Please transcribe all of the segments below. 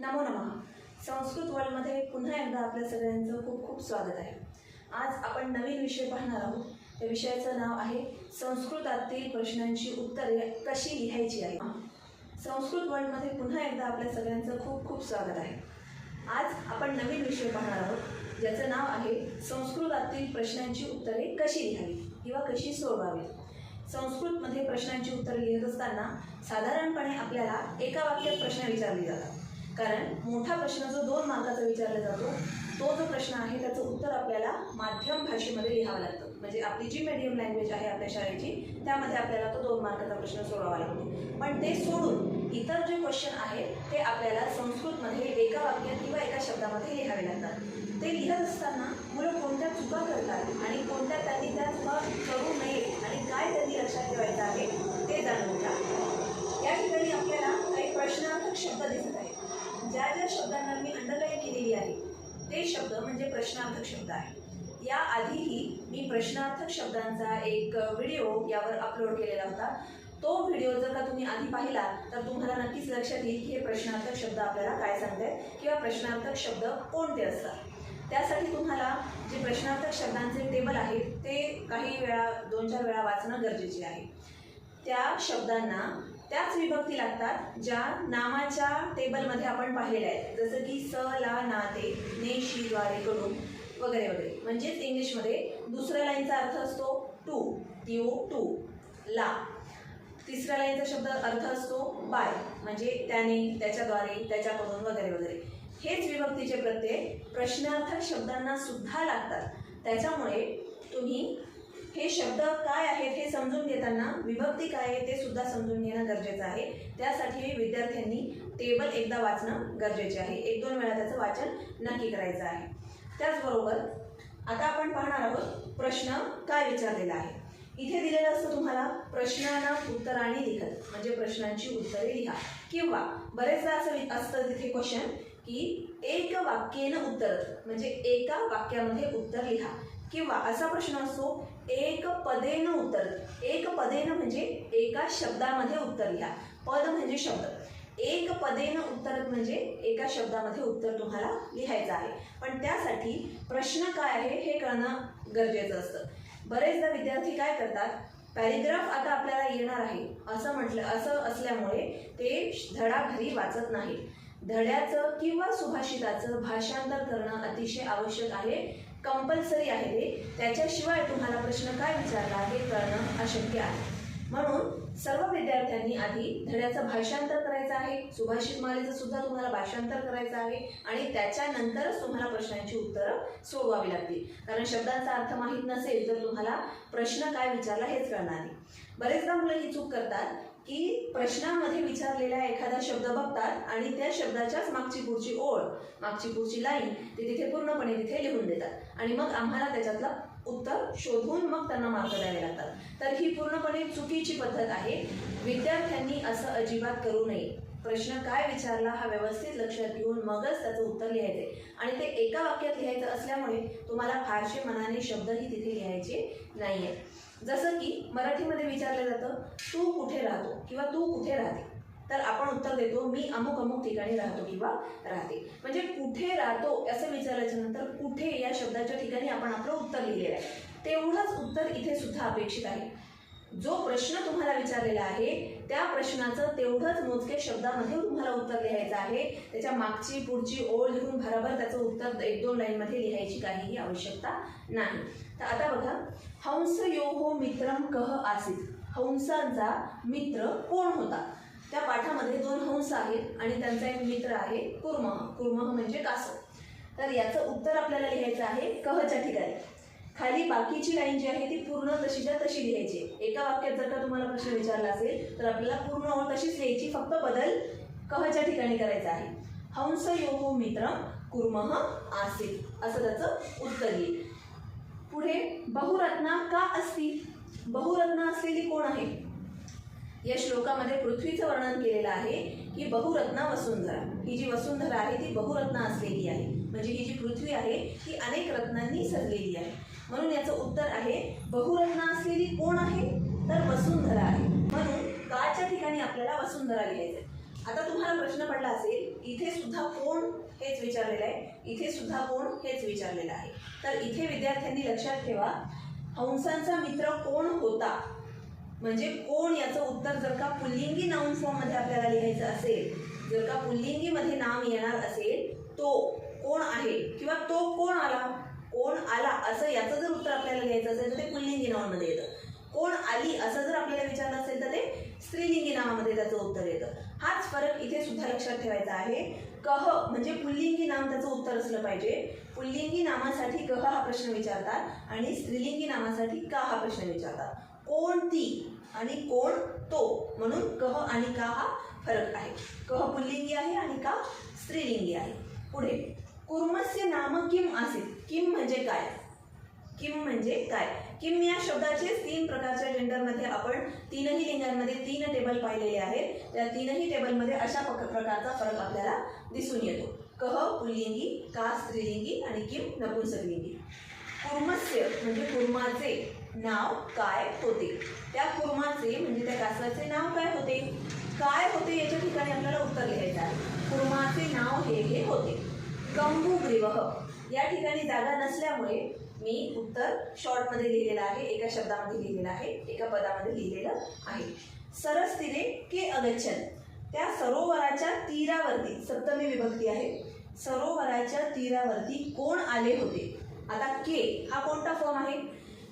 नमो नमः. संस्कृत वर्ल्डमध्ये पुन्हा एकदा आपल्या सगळ्यांचं खूप खूप स्वागत आहे. आज आपण नवीन विषय पाहणार आहोत. त्या विषयाचं नाव आहे संस्कृतातील प्रश्नांची उत्तरे कशी लिहायची आहे संस्कृत वर्ल्डमध्ये पुन्हा एकदा आपल्या सगळ्यांचं खूप खूप स्वागत आहे. आज आपण नवीन विषय पाहणार आहोत. ज्याचं नाव आहे संस्कृतातील प्रश्नांची उत्तरे कशी लिहावी किंवा कशी सोडवावी? संस्कृतमध्ये प्रश्नांची उत्तरे लिहित असताना साधारणपणे आपल्याला एका वाक्यात प्रश्न विचारले जातात. कारण मोठा प्रश्न जो दोन मार्काचा विचारला जातो तो जो प्रश्न आहे त्याचं उत्तर आपल्याला माध्यम भाषेमध्ये लिहावं लागतं. म्हणजे आपली जी मीडियम लँग्वेज आहे आपल्या शाळेची त्यामध्ये आपल्याला तो दोन मार्काचा प्रश्न सोडवावा लागतो. पण ते सोडून इतर जे क्वेश्चन आहेत ते आपल्याला संस्कृतमध्ये एका वाक्यात किंवा एका शब्दामध्ये लिहावे लागतात. ते लिहत असताना मुलं कोणत्या चुका करतात आणि कोणत्या त्यांनी त्या चुका करू नये आणि काय त्यांनी लक्षात ठेवायचं आहे ते जाणून या ठिकाणी आपल्याला काही प्रश्नार्थक शब्द दिसत आहेत ज्या ज्या शब्दांना मी अंडरलाईन केलेली आहे ते शब्द म्हणजे प्रश्नार्थक शब्द आहे. या आधीही मी प्रश्नार्थक शब्दांचा एक व्हिडिओ यावर अपलोड केलेला होता. तो व्हिडिओ जर का तुम्ही आधी पाहिला तर तुम्हाला नक्कीच लक्षात येईल की हे प्रश्नार्थक शब्द आपल्याला काय सांगतात किंवा प्रश्नार्थक शब्द कोणते असतात. त्यासाठी तुम्हाला जे प्रश्नार्थक शब्दांचे टेबल आहेत ते काही वेळा दोन चार वेळा वाचणं गरजेचे आहे. त्या शब्दांना त्याच विभक्ती लागतात ज्या नामाच्या टेबलमध्ये आपण पाहिलेल्या आहेत. जसं की स ला ना ते ने शी द्वारे कडून वगैरे वगैरे. म्हणजेच इंग्लिशमध्ये दुसऱ्या लाईनचा अर्थ असतो टू यू टू ला. तिसऱ्या लाईनचा शब्द अर्थ असतो बाय. म्हणजे त्याने त्याच्याद्वारे त्याच्याकडून वगैरे वगैरे. हेच विभक्तीचे प्रत्यय प्रश्नार्थक शब्दांना सुद्धा लागतात. त्याच्यामुळे तुम्ही हे शब्द काय आहेत हे समजून घेताना विभक्ती काय आहे ते सुद्धा समजून घेणं गरजेचं आहे. त्यासाठी विद्यार्थ्यांनी टेबल एकदा वाचणं गरजेचे आहे. एक दोन वेळा त्याचं वाचन नक्की करायचं आहे. त्याचबरोबर आता आपण पाहणार आहोत प्रश्न काय विचारलेला आहे. इथे दिलेलं असतं तुम्हाला प्रश्नांना उत्तराने लिखत म्हणजे प्रश्नांची उत्तरे लिहा. किंवा बरेचदा असं असतं तिथे क्वेश्चन की एक वाक्येनं उत्तर म्हणजे एका वाक्यामध्ये उत्तर लिहा. किंवा असा प्रश्न असतो एक पदेनं उत्तर. एक पदेनं म्हणजे एका शब्दामध्ये उत्तर लिहा. पद म्हणजे शब्द. एक पदेनं उत्तर म्हणजे एका शब्दामध्ये उत्तर तुम्हाला लिहायचं आहे. पण त्यासाठी प्रश्न काय आहे हे कळणं गरजेचं असतं. बरेचदा विद्यार्थी काय करतात? पॅरेग्राफ आता आपल्याला येणार आहे. असं म्हटलं असं असल्यामुळे ते धडा घरी वाचत नाही धड्याचं किंवा सुभाषिताचं भाषांतर करणं अतिशय आवश्यक आहे. कंपल्सरी आहे ते. त्याच्याशिवाय तुम्हाला प्रश्न काय विचारला हे कळणं अशक्य आहे. म्हणून सर्व विद्यार्थ्यांनी आधी धड्याचं भाषांतर करायचं आहे. सुभाषित मालेचं सुद्धा तुम्हाला भाषांतर करायचं आहे आणि त्याच्यानंतरच तुम्हाला प्रश्नांची उत्तरं सोडवावी लागतील. कारण शब्दांचा अर्थ माहीत नसेल तर तुम्हाला प्रश्न काय विचारला हेच कळणार नाही. बरेचदा मुलं ही चूक करतात. की प्रश्नामध्ये विचारलेला एखादा शब्द बघतात आणि त्या शब्दाच्याच मागची पुढची ओळ मागची पुढची लाईन ते तिथे पूर्णपणे तिथे लिहून देतात. आणि मग आम्हाला त्याच्यातलं उत्तर शोधून मग त्यांना मार्क द्यावे लागतात. तर ही पूर्णपणे चुकीची पद्धत आहे. विद्यार्थ्यांनी असं अजिबात करू नये. प्रश्न काय विचारला हा व्यवस्थित लक्षात घेऊन मगच त्याचं उत्तर लिहायचे. आणि ते एका वाक्यात लिहायचं असल्यामुळे तुम्हाला फारसे मनाने शब्दही तिथे लिहायचे नाही आहेत जसं की मराठीमध्ये विचारलं जातं तू कुठे राहतो? किंवा तू कुठे राहते? तर आपण उत्तर देतो मी अमुक अमुक ठिकाणी राहतो किंवा राहते. म्हणजे कुठे राहतो असं विचारायच्या नंतर कुठे या शब्दाच्या ठिकाणी आपण आपलं उत्तर लिहिलेलं आहे. तेवढंच उत्तर इथे सुद्धा अपेक्षित आहे. जो प्रश्न तुम्हाला विचारलेला आहे त्या प्रश्नाचं तेवढंच मोजके शब्दामध्ये तुम्हाला उत्तर लिहायचं आहे. त्याच्या मागची पुढची ओळ लिहून भराभर त्याचं उत्तर एक दोन लाईनमध्ये लिहायची काहीही आवश्यकता नाही. तर आता बघा हंस यो हो मित्रम कह आसित? हंसांचा मित्र कोण होता? त्या पाठामध्ये दोन हंस आहेत आणि त्यांचा एक मित्र आहे कुर्मह कुर्मह म्हणजे कासव. तर याचं उत्तर आपल्याला लिहायचं आहे कहच्या ठिकाणी. खाली बाकीची लाईन जी आहे ती पूर्ण तशीच्या तशी लिहायची. एका वाक्यात जर का तुम्हाला प्रश्न विचारला असेल तर आपल्याला पूर्ण ओळ तशीच लिहायची. फक्त बदल कहच्या ठिकाणी करायचा आहे. हंस यो हो मित्र कुर्मह आसित. असं त्याचं उत्तर येईल पुढे बहुरत्ना का असतील बहुरत्न असलेली कोण आहे? या श्लोकामध्ये पृथ्वीचं वर्णन केलेलं आहे की बहुरत्ना वसुंधरा. ही जी वसुंधरा आहे ती बहुरत्ना असलेली आहे. म्हणजे ही जी पृथ्वी आहे ती अनेक रत्नांनी सजलेली आहे. म्हणून याचं उत्तर आहे बहुरत्ना असलेली कोण आहे? तर वसुंधरा आहे. म्हणून काच्या ठिकाणी आपल्याला वसुंधरा लिहायचं आता तुम्हाला प्रश्न पडला असेल इथे सुद्धा कोण हेच विचारलेलं आहे. इथे सुद्धा कोण हेच विचारलेलं आहे. तर इथे विद्यार्थ्यांनी लक्षात ठेवा हंसांचा मित्र कोण होता? म्हणजे कोण याचं उत्तर जर का पुल्लिंगी नाऊन फॉर्ममध्ये आपल्याला लिहायचं असेल जर का पुल्लिंगीमध्ये नाम येणार असेल तो कोण आहे किंवा तो कोण आला? कोण आला असं याचं जर उत्तर आपल्याला लिहायचं असेल तर ते पुल्लिंगी नावामध्ये येतं. कोण आली असं जर आपल्याला विचारलं असेल तर ते स्त्रीलिंगी नावामध्ये त्याचं उत्तर येतं. हाच फरक इथे सुद्धा लक्षात ठेवायचा आहे. कह म्हणजे पुल्लिंगी नाम त्याचं उत्तर असलं पाहिजे. पुल्लिंगी नामासाठी कह हा प्रश्न विचारतात आणि स्त्रीलिंगी नामासाठी का हा प्रश्न विचारतात. कोण ती आणि कोण तो म्हणून कह आणि का हा फरक आहे. कह पुल्लिंगी आहे आणि का स्त्रीलिंगी आहे. पुढे कुर्मस्य नाम किम असेल किम म्हणजे काय? किम म्हणजे काय? किम या शब्दाचे तीन प्रकारच्या जेंडरमध्ये आपण तीनही लिंगांमध्ये तीन टेबल पाहिलेले आहेत. त्या तीनही टेबलमध्ये अशा प्रकारचा फरक आपल्याला दिसून येतो. कह पुल्लिंगी का स्त्रीलिंगी आणि किम नपुंसकलिंगी. कुर्मस्य म्हणजे कुर्माचे नाव काय होते? त्या कुर्माचे म्हणजे त्या कासवाचे नाव काय होते? काय होते याच्या ठिकाणी आपल्याला उत्तर लिहायचं आहे. कुर्माचे नाव हे हे होते. कंबुग्रीवह या ठिकाणी जागा नसल्यामुळे मी उत्तर शॉर्टमध्ये लिहिलेलं आहे एका शब्दामध्ये लिहिलेलं आहे एका पदामध्ये लिहिलेलं आहे. सरस तिने के अगच्छन त्या सरोवराच्या तीरावरती सप्तमी विभक्ती आहे सरोवराच्या तीरावरती कोण आले होते? आता के हा कोणता फॉर्म आहे?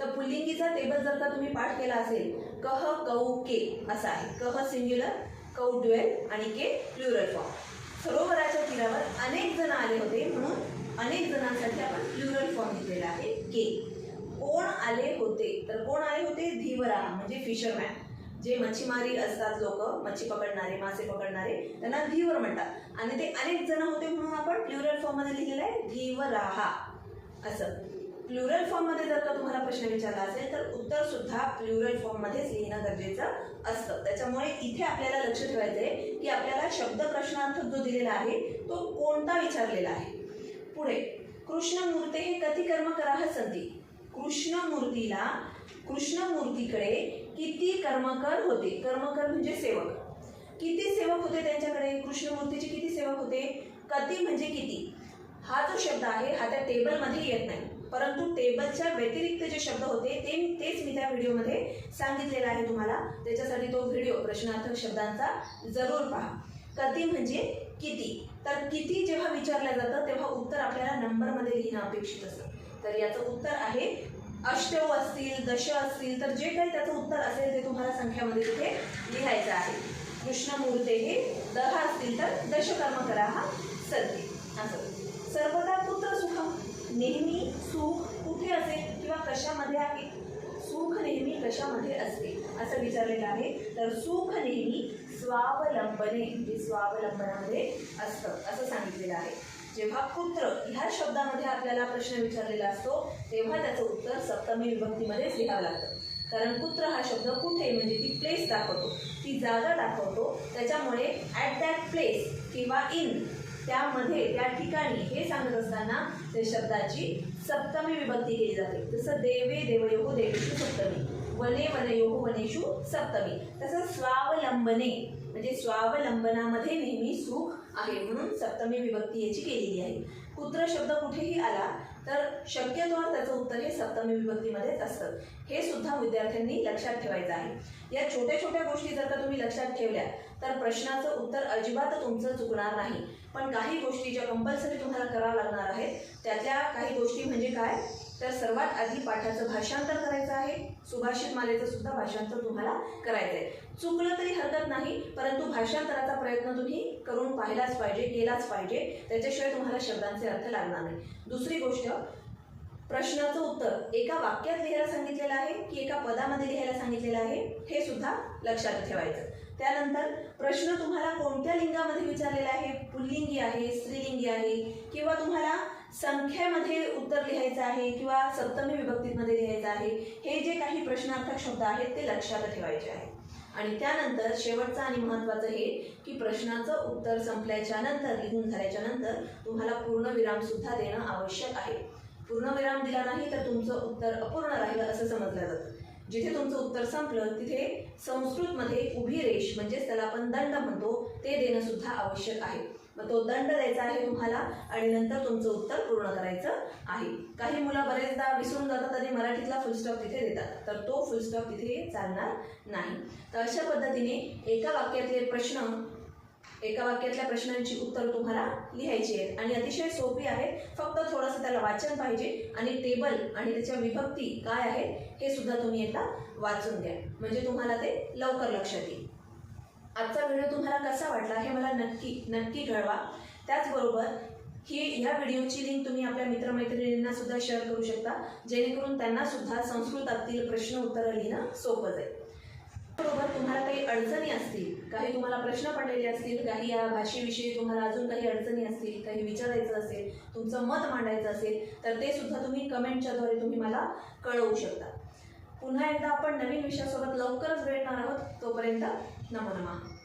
तर पुल्लिंगीचा टेबल जर का तुम्ही पाठ केला असेल कह कौ के असा आहे. कह सिंग्युलर कौ ड्युएल आणि के प्लुरल फॉर्म सरोवराच्या तीरावर अनेक जण आले होते म्हणून अनेक जणांसाठी आपण प्लुरल फॉर्म घेतलेला आहे. के. कोण आले होते? तर कोण आले होते? धीवरा म्हणजे फिशरमॅन जे मच्छीमारी असतात लोक मच्छी पकडणारे मासे पकडणारे त्यांना धीवर म्हणतात. आणि ते अनेक जण होते म्हणून आपण प्लुरल फॉर्ममध्ये लिहिलेलं आहे धीवराहा. असं. प्लुरल फॉर्ममध्ये जर का तुम्हाला प्रश्न विचारला असेल तर उत्तर सुद्धा प्लुरल फॉर्ममध्येच लिहिणं गरजेचं असतं. त्याच्यामुळे इथे आपल्याला लक्ष ठेवायचं आहे की आपल्याला शब्द प्रश्नार्थ जो दिलेला आहे तो कोणता विचारलेला आहे? पुढे. कृष्णमूर्ते हे कधी कर्म कराह कृष्णमूर्तीला कृष्णमूर्तीकडे किती कर्मकर होते? कर्मकर म्हणजे सेवक. किती सेवक होते त्यांच्याकडे? कृष्णमूर्तीचे किती सेवक होते? कती म्हणजे किती? हा जो शब्द आहे हा त्या टेबलमध्ये येत नाही. परंतु टेबलच्या व्यतिरिक्त जे शब्द होते ते तेच मी त्या व्हिडिओमध्ये सांगितलेलं आहे तुम्हाला. त्याच्यासाठी तो व्हिडिओ प्रश्नार्थक शब्दांचा जरूर पहा. कती म्हणजे किती? तर किती जेव्हा विचारलं जातं तेव्हा उत्तर आपल्याला नंबरमध्ये लिहिणं अपेक्षित असतं. तर याचं उत्तर आहे अष्टव असतील दश असतील तर जे काही त्याचं उत्तर असेल ते तुम्हाला संख्यामध्ये तिथे लिहायचं आहे. कृष्णमूर्ते हे दहा असतील तर दशकर्म करा हा सत्य असं. सर्वदा पुत्र सुखम नेहमी सुख कुठे असेल किंवा कशामध्ये आहे? सुख नेहमी कशामध्ये असते? असं विचारलेलं आहे. तर सुख नेहमी स्वावलंबने म्हणजे स्वावलंबनामध्ये असतं असं सांगितलेलं आहे. जेव्हा पुत्र ह्या शब्दामध्ये आपल्याला प्रश्न विचारलेला असतो तेव्हा त्याचं उत्तर सप्तमी विभक्तीमध्येच लिहावं लागतं. कारण पुत्र हा शब्द कुठे म्हणजे ती प्लेस दाखवतो ती जागा दाखवतो त्याच्यामुळे ॲट दॅट प्लेस किंवा इन त्यामध्ये त्या ठिकाणी हे सांगत असताना त्या शब्दाची सप्तमी विभक्ती केली जाते. जसं देवे देवयोहो देवेषु सप्तमी. वने वनयो वनेषु सप्तमी. तसं स्वावलंबने म्हणजे स्वावलंबनामध्ये नेहमी सुख आहे म्हणून सप्तमी विभक्ती याची केलेली आहे. पुत्र शब्द कुठेही आला तर शक्यतो त्याचं उत्तर हे सप्तमी विभक्तीमध्येच असतं. हे सुद्धा विद्यार्थ्यांनी लक्षात ठेवायचं आहे. या छोट्या छोट्या गोष्टी जर का तुम्ही लक्षात ठेवल्या तर प्रश्नाचं उत्तर अजिबात तुमचं चुकणार नाही. पण काही गोष्टी ज्या कंपल्सरी तुम्हाला कराव्या लागणार आहेत त्यातल्या काही गोष्टी म्हणजे काय? तर सर्वात आधी पाठाचं भाषांतर करायचं आहे. सुभाषित मालेचं सुद्धा भाषांतर तुम्हाला करायचं आहे चुकलं तरी हरकत नाही परंतु भाषांतराचा प्रयत्न तुम्ही करून पाहिलाच पाहिजे केलाच पाहिजे. त्याच्याशिवाय तुम्हाला शब्दांचे अर्थ लागणार नाही. दुसरी गोष्ट प्रश्नाचं उत्तर एका वाक्यात लिहायला सांगितलेलं आहे की एका पदामध्ये लिहायला सांगितलेलं आहे हे सुद्धा लक्षात ठेवायचं. त्यानंतर प्रश्न तुम्हाला कोणत्या लिंगामध्ये विचारलेला आहे? पुल्लिंगी आहे स्त्रीलिंगी आहे किंवा तुम्हाला संख्येमध्ये उत्तर लिहायचं आहे किंवा सप्तमी विभक्तीमध्ये लिहायचं आहे हे जे काही प्रश्नार्थक शब्द आहेत ते लक्षात ठेवायचे आहे आणि त्यानंतर शेवटचं आणि महत्त्वाचं हे की प्रश्नाचं उत्तर संपल्याच्या नंतर लिहून झाल्याच्यानंतर तुम्हाला पूर्णविराम सुद्धा देणं आवश्यक आहे. पूर्णविराम दिला नाही तर तुमचं उत्तर अपूर्ण राहिलं असं समजलं जातं. जिथे तुमचं उत्तर संपलं तिथे संस्कृतमध्ये उभी रेष म्हणजेच त्याला आपण दंड म्हणतो ते देणं सुद्धा आवश्यक आहे. मग तो दंड द्यायचा आहे तुम्हाला आणि नंतर तुमचं उत्तर पूर्ण करायचं आहे. काही मुलं बरेचदा विसरून जातात आणि मराठीतला फुलस्टॉप तिथे देतात. तर तो फुलस्टॉप तिथे चालणार नाही. तर अशा पद्धतीने एका वाक्यातले प्रश्न एका वाक्यातल्या प्रश्नांची उत्तर तुम्हाला लिहायची आहेत. आणि अतिशय सोपी आहे फक्त थोडंसं त्याला वाचन पाहिजे आणि टेबल आणि त्याच्या विभक्ती काय आहेत हे सुद्धा तुम्ही एकदा वाचून द्या म्हणजे तुम्हाला ते लवकर लक्षात येईल. आजचा व्हिडिओ तुम्हाला कसा वाटला हे मला नक्की नक्की कळवा. त्याचबरोबर ही ह्या व्हिडिओची लिंक तुम्ही आपल्या मित्रमैत्रिणींना सुद्धा शेअर करू शकता जेणेकरून त्यांना सुद्धा संस्कृतातील प्रश्न उत्तरं लिहिणं सोपं जाईल. बरोबर तुम्हाला काही अडचणी असतील काही तुम्हाला प्रश्न पडलेले असतील काही या भाषेविषयी तुम्हाला अजून काही अडचणी असतील काही विचारायचं असेल तुमचं मत मांडायचं असेल तर ते सुद्धा तुम्ही कमेंटच्याद्वारे तुम्ही मला कळवू शकता. पुन्हा एकदा आपण नवीन विषयासोबत लवकरच भेटणार आहोत तोपर्यंत नमो नमः